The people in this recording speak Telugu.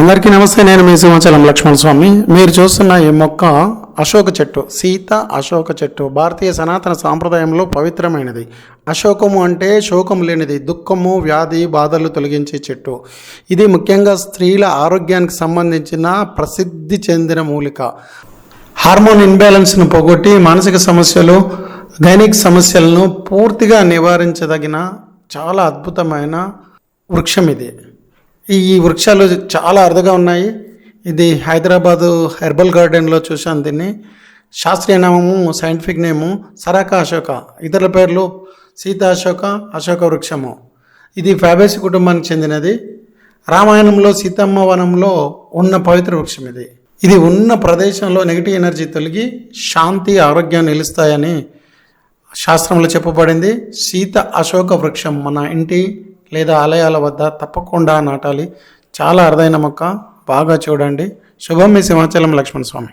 అందరికీ నమస్తే నేను మీ సింహాచలం లక్ష్మణ స్వామి మీరు చూస్తున్న ఈ మొక్క అశోక చెట్టు సీత అశోక చెట్టు. భారతీయ సనాతన సాంప్రదాయంలో పవిత్రమైనది. అశోకము అంటే శోకం లేనిది దుఃఖము వ్యాధి బాధలు తొలగించే చెట్టు. ఇది ముఖ్యంగా స్త్రీల ఆరోగ్యానికి సంబంధించిన ప్రసిద్ధి చెందిన మూలిక. హార్మోన్ ఇన్బ్యాలెన్స్ను పోగొట్టి మానసిక సమస్యలు గైనిక్ సమస్యలను పూర్తిగా నివారించదగిన చాలా అద్భుతమైన వృక్షం ఇది. ఈ వృక్షాలు చాలా అరుదుగా ఉన్నాయి. ఇది హైదరాబాదు హెర్బల్ గార్డెన్లో చూశాను దీన్ని. శాస్త్రీయ నామము సైంటిఫిక్ నేము సరాక అశోక. ఇతర పేర్లు సీత అశోక అశోక వృక్షము. ఇది ఫ్యాబేసి కుటుంబానికి చెందినది. రామాయణంలో సీతమ్మ వనంలో ఉన్న పవిత్ర వృక్షం ఇది. ఇది ఉన్న ప్రదేశంలో నెగిటివ్ ఎనర్జీ తొలగి శాంతి ఆరోగ్యం నిలుస్తాయని శాస్త్రంలో చెప్పబడింది. సీత అశోక వృక్షం మన ఇంటి లేదా ఆలయాల వద్ద తప్పకుండా నాటాలి. చాలా అరుదైన మొక్క. బాగా చూడండి. శుభం మీ సింహాచలం లక్ష్మణ స్వామి